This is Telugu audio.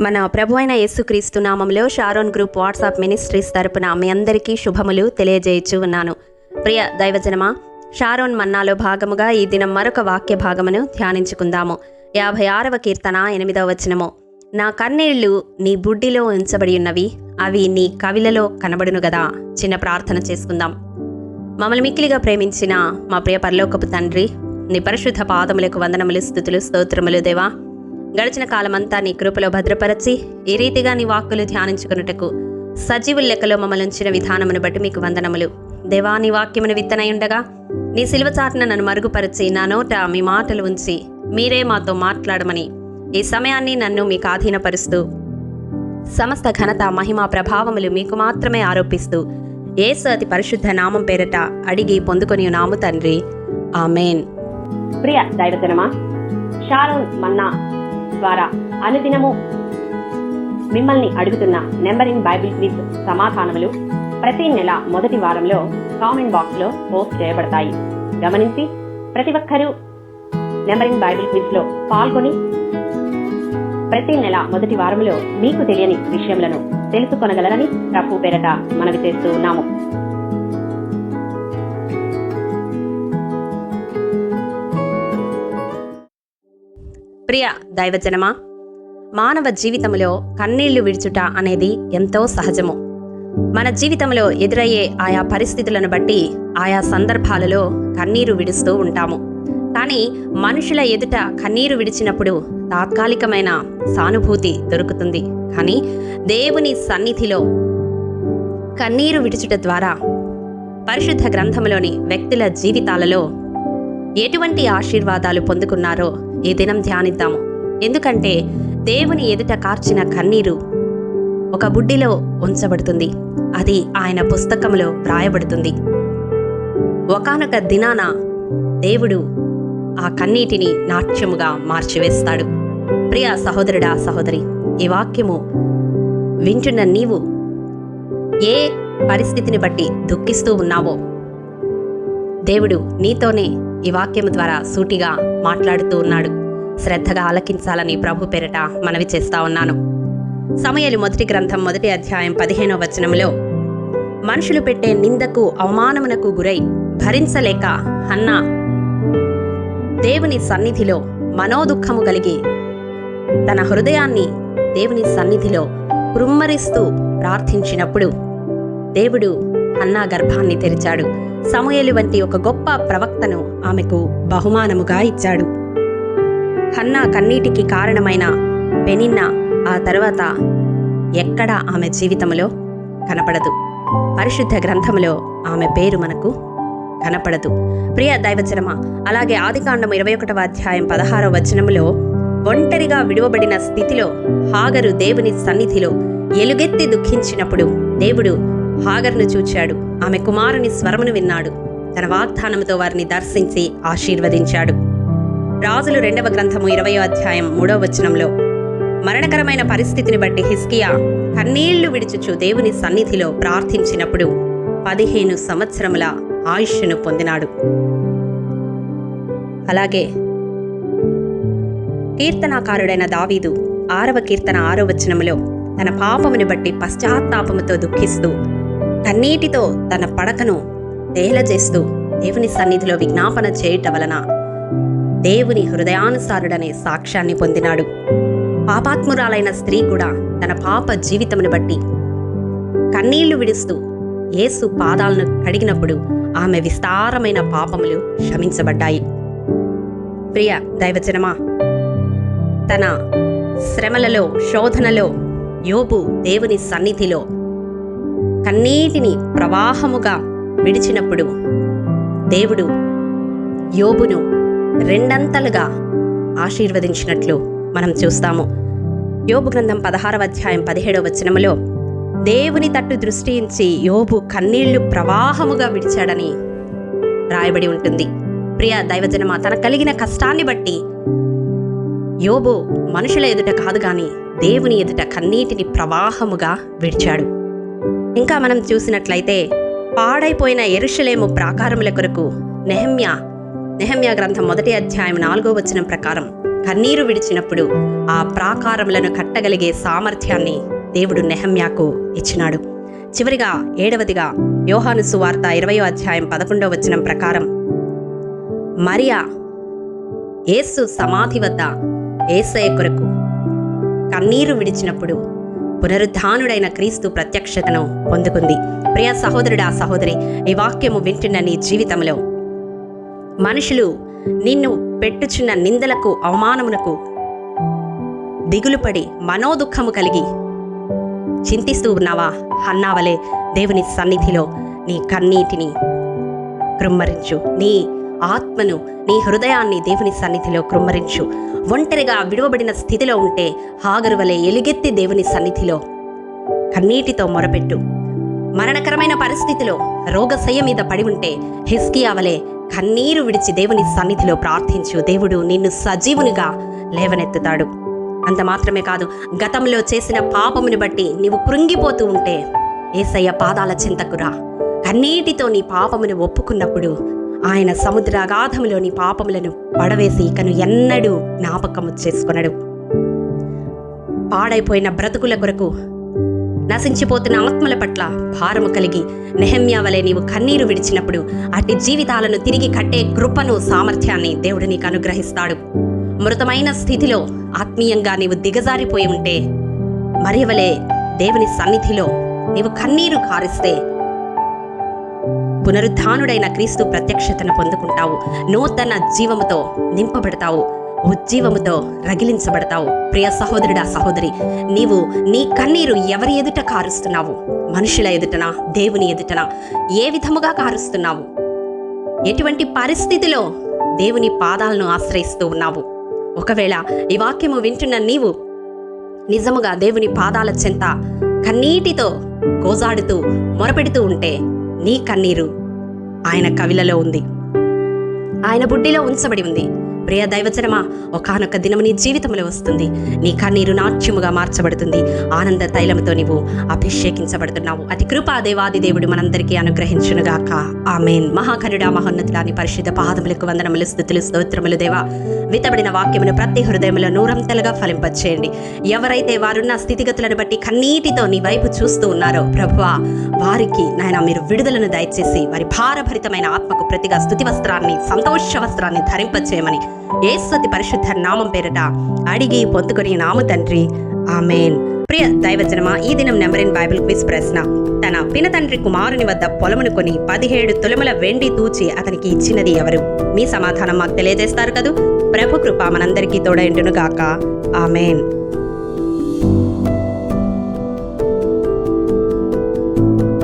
మన ప్రభు అయిన యేసుక్రీస్తు నామంలో షారోన్ గ్రూప్ వాట్సాప్ మినిస్ట్రీస్ తరపున మీ అందరికీ శుభములు తెలియజేయచ్చు ఉన్నాను. ప్రియ దైవజనమా షారోన్ మన్నాలో భాగముగా ఈ దినం మరొక వాక్య భాగమును ధ్యానించుకుందాము. యాభై ఆరవ కీర్తన ఎనిమిదవ వచనము. నా కన్నీళ్ళు నీ బుడ్డిలో ఉంచబడి ఉన్నవి అవి నీ కవిలలో కనబడును గదా. చిన్న ప్రార్థన చేసుకుందాం. మమ్మల్ని మిక్కిలిగా ప్రేమించిన మా ప్రియ పరలోకపు తండ్రి నీ పరిశుద్ధ పాదములకు వందనములు స్థుతులు స్తోత్రములు దేవా. గడిచిన కాలమంతా నీ కృపలో భద్రపరచి ఈ రీతిగా నీ వాక్కులు ధ్యానించుకున్నటకు సజీవుల లెక్కలో మమ్మల్ని ఉంచిన విధానమును బట్టి మీకు వందనములు. దేవా నీ వాక్యమును విత్తనై ఉండగా నీ సిలువ చాటున నన్ను మరుగుపరిచి నా నోట మీ మాటలు ఉంచి మీరే మాతో మాట్లాడమని ఈ సమయాన్ని నన్ను మీకు ఆధీనపరుస్తూ సమస్త ఘనత మహిమ ప్రభావములు మీకు మాత్రమే ఆరోపిస్తూ ఏసు అతి పరిశుద్ధ నామం పేరట అడిగి పొందుకొని నాము తండ్రి. ఆమెన్. ప్రియ దైవజనమా షారోన్ మన్నా ద్వారా అనుదినము మిమ్మల్ని అడుగుతున్న నెంబరింగ్ బైబిల్ క్విజ్ సమాధానములు ప్రతి నెల మొదటి వారంలో కామెంట్ బాక్స్లో పోస్ట్ చేయబడతాయి. గమనించి ప్రతి ఒక్కరూ నెంబరింగ్ బైబిల్ క్విజ్లో పాల్గొని ప్రతి నెల మొదటి వారంలో మీకు తెలియని విషయములను తెలుసుకొనగలరని ప్రభు పేరట మనవి చేస్తూ ఉన్నాము. ప్రియ దైవజనమా మానవ జీవితంలో కన్నీళ్ళు విడుచుట అనేది ఎంతో సహజము. మన జీవితంలో ఎదురయ్యే ఆయా పరిస్థితులను బట్టి ఆయా సందర్భాలలో కన్నీరు విడుస్తూ ఉంటాము. కానీ మనుషుల ఎదుట కన్నీరు విడిచినప్పుడు తాత్కాలికమైన సానుభూతి దొరుకుతుంది. కానీ దేవుని సన్నిధిలో కన్నీరు విడుచుట ద్వారా పరిశుద్ధ గ్రంథంలోని వ్యక్తుల జీవితాలలో ఎటువంటి ఆశీర్వాదాలు పొందుకున్నారో ఈ దినం ధ్యానిద్దాము. ఎందుకంటే దేవుని ఎదుట కార్చిన కన్నీరు ఒక బుడ్డిలో ఉంచబడుతుంది. అది ఆయన పుస్తకంలో వ్రాయబడుతుంది. ఒకానొక దినాన దేవుడు ఆ కన్నీటిని నాట్యముగా మార్చివేస్తాడు. ప్రియ సహోదరుడా సహోదరి ఈ వాక్యము వింటున్న నీవు ఏ పరిస్థితిని బట్టి దుఃఖిస్తూ ఉన్నావో దేవుడు నీతోనే ఈ వాక్యము ద్వారా సూటిగా మాట్లాడుతూ ఉన్నాడు. శ్రద్ధగా ఆలకించాలని ప్రభు పేరట మనవి చేస్తా ఉన్నాను. సమయలు మొదటి గ్రంథం మొదటి అధ్యాయం పదిహేనవ వచనంలో మనుషులు పెట్టే నిందకు అవమానమునకు గురై భరించలేక హన్నా దేవుని సన్నిధిలో మనోదుఖము కలిగి తన హృదయాన్ని దేవుని సన్నిధిలో కృమ్మరిస్తూ ప్రార్థించినప్పుడు దేవుడు అన్నా గర్భాన్ని తెరిచాడు. సమయలు వంటి ఒక గొప్ప ప్రవక్తను ఆమెకు బహుమానముగా ఇచ్చాడు. హన్నా కన్నీటికి కారణమైన పెనిన్న ఆ తర్వాత ఎక్కడ ఆమె జీవితంలో కనపడదు. పరిశుద్ధ గ్రంథములో ఆమె పేరు మనకు కనపడదు. ప్రియ దైవచనమ అలాగే ఆదికాండం ఇరవై ఒకటవ అధ్యాయం పదహారవ వచనములో ఒంటరిగా విడువబడిన స్థితిలో హాగరు దేవుని సన్నిధిలో ఎలుగెత్తి దుఃఖించినప్పుడు దేవుడు హాగర్ను చూచాడు. ఆమె కుమారుని స్వరమును విన్నాడు. తన వాగ్దానముతో వారిని దర్శించి ఆశీర్వదించాడు. రాజులు రెండవ గ్రంథము ఇరవయో అధ్యాయం మూడవ వచనంలో మరణకరమైన పరిస్థితిని బట్టి హిస్కియా కన్నీళ్ళు విడిచుచు దేవుని సన్నిధిలో ప్రార్థించినప్పుడు పదిహేను సంవత్సరముల ఆయుష్ను పొందినాడు. అలాగే కీర్తనాకారుడైన దావీదు ఆరవ కీర్తన ఆరో వచనములో తన పాపమును బట్టి పశ్చాత్తాపముతో దుఃఖిస్తూ కన్నీటితో తన పడకను తేలజేస్తూ దేవుని సన్నిధిలో విజ్ఞాపన చేయుట వలన దేవుని హృదయానుసారుడనే సాక్ష్యాన్ని పొందినాడు. పాపాత్మురాలైన స్త్రీ కూడా తన పాప జీవితమును బట్టి కన్నీళ్ళు విడుస్తూ యేసు పాదాలను కడిగినప్పుడు ఆమె విస్తారమైన పాపములు క్షమించబడ్డాయి ప్రియ దైవజనమా తన శ్రమలలో శోధనలో యోబు దేవుని సన్నిధిలో కన్నీటిని ప్రవాహముగా విడిచినప్పుడు దేవుడు యోబును రెండంతలుగా ఆశీర్వదించినట్లు మనం చూస్తాము. యోబు గ్రంథం పదహారవ అధ్యాయం పదిహేడవ వచనములో దేవుని తట్టు దృష్టించి యోబు కన్నీళ్ళు ప్రవాహముగా విడిచాడని రాయబడి ఉంటుంది. ప్రియ దైవజనమ తన కలిగిన కష్టాన్ని బట్టి యోబు మనుషుల ఎదుట కాదు కానీ దేవుని ఎదుట కన్నీటిని ప్రవాహముగా విడిచాడు. ఇంకా మనం చూసినట్లయితే పాడైపోయిన ఎరుషలేము ప్రాకారముల కొరకు నెహమ్య నెహమ్యా గ్రంథం మొదటి అధ్యాయం నాలుగో వచనం ప్రకారం కన్నీరు విడిచినప్పుడు ఆ ప్రాకారములను కట్టగలిగే సామర్థ్యాన్ని దేవుడు నెహమ్యాకు ఇచ్చినాడు. చివరిగా ఏడవదిగా యోహాను సువార్త ఇరవయో అధ్యాయం పదకొండవ వచనం ప్రకారం మరియా ఏసు సమాధి వద్ద ఏసయ కొరకు కన్నీరు విడిచినప్పుడు పునరుద్ధానుడైన క్రీస్తు ప్రత్యక్షతను పొందుకుంది. ప్రియ సహోదరుడా సహోదరి ఈ వాక్యము వింటున్న నీ జీవితంలో మనుషులు నిన్ను పెట్టుచున్న నిందలకు అవమానమునకు దిగులుపడి మనోదుఖము కలిగి చింతిస్తూ ఉన్నావా? అన్నావలే దేవుని సన్నిధిలో నీ కన్నీటిని కృమ్మరించు నీ ఆత్మను నీ హృదయాన్ని దేవుని సన్నిధిలో కృమ్మరించు. ఒంటరిగా విడువబడిన స్థితిలో ఉంటే హాగరు వలె ఎలుగెత్తి దేవుని సన్నిధిలో కన్నీటితో మొరపెట్టు. మరణకరమైన పరిస్థితిలో రోగశయ్య మీద పడి ఉంటే హిస్కియా వలె కన్నీరు విడిచి దేవుని సన్నిధిలో ప్రార్థించు. దేవుడు నిన్ను సజీవునిగా లేవనెత్తుతాడు. అంత మాత్రమే కాదు గతంలో చేసిన పాపముని బట్టి నీవు కృంగిపోతూ ఉంటే ఏసయ్య పాదాల చింతకురా కన్నీటితో నీ పాపమును ఒప్పుకున్నప్పుడు ఆయన సముద్రాగాధములోని పాపములను పడవేసి ఇకను ఎన్నడూ జ్ఞాపకము చేసుకున్నాడు పాడైపోయిన బ్రతుకుల కొరకు నశించిపోతున్న ఆత్మల పట్ల భారము కలిగి నెహమ్యా వలె నీవు కన్నీరు విడిచినప్పుడు అట్టి జీవితాలను తిరిగి కట్టే కృపను సామర్థ్యాన్ని దేవుడు నీకు అనుగ్రహిస్తాడు. మృతమైన స్థితిలో ఆత్మీయంగా నీవు దిగజారిపోయి ఉంటే మరివలే దేవుని సన్నిధిలో నీవు కన్నీరు కారిస్తే పునరుద్ధానుడైన క్రీస్తు ప్రత్యక్షతను పొందుకుంటావు. నూతన జీవముతో నింపబడతావు. ఉజ్జీవముతో రగిలించబడతావు. ప్రియ సహోదరుడా సహోదరి నీవు నీ కన్నీరు ఎవరి ఎదుట కారుస్తున్నావు? మనుషుల ఎదుటనా? దేవుని ఎదుటనా? ఏ విధముగా కారుస్తున్నావు? ఎటువంటి పరిస్థితిలో దేవుని పాదాలను ఆశ్రయిస్తూ ఉన్నావు? ఒకవేళ ఈ వాక్యము వింటున్న నీవు నిజముగా దేవుని పాదాల చెంత కన్నీటితో గోజాడుతూ మొరపెడుతూ ఉంటే నీ కన్నీరు ఆయన కవిలలో ఉంది. ఆయన బుడ్డిలో ఉంచబడి ఉంది. ప్రియ దైవజనమా ఒకనొక దినము నీ జీవితంలో వస్తుంది. నీ కన్నీరు నాట్యముగా మార్చబడుతుంది. ఆనంద తైలముతో నీవు అభిషేకించబడుతున్నావు. అతి కృపా దేవాది దేవుడు మనందరికీ అనుగ్రహించునుగాక ఆమెన్. మహాకరుడా మహోన్నతుడాని పరిశుద్ధ పాదములకు వందనములు స్థుతులు స్తోత్రములు దేవా. వితబడిన వాక్యమును ప్రతి హృదయంలో నూరంతలుగా ఫలింపచేయండి. ఎవరైతే వారున్న స్థితిగతులను బట్టి కన్నీటితో నీ వైపు చూస్తూ ఉన్నారో ప్రభువా వారికి నాయన మీరు విడుదలను దయచేసి వారి భారభరితమైన ఆత్మకు ప్రతిగా స్థుతి వస్త్రాన్ని సంతోష వస్త్రాన్ని ధరింపచేయమని ఏస్వతి పరిశుద్ధ నామం పేరట అడిగి పొందుకొని నామ తండ్రి. ఆమెన్. ప్రియ దైవజనమా ఈ దినం నెంబర్ ఇన్ బైబిల్ క్విజ్ ప్రశ్న. తన పినతండ్రి కుమారుని వద్ద పొలమును కొని పదిహేడు తులముల వెండి తూచి అతనికి ఇచ్చినది ఎవరు? మీ సమాధానం మాకు తెలియజేస్తారు కదూ? ప్రభు కృప మనందరికీ తోడైండును గాక. ఆమెన్.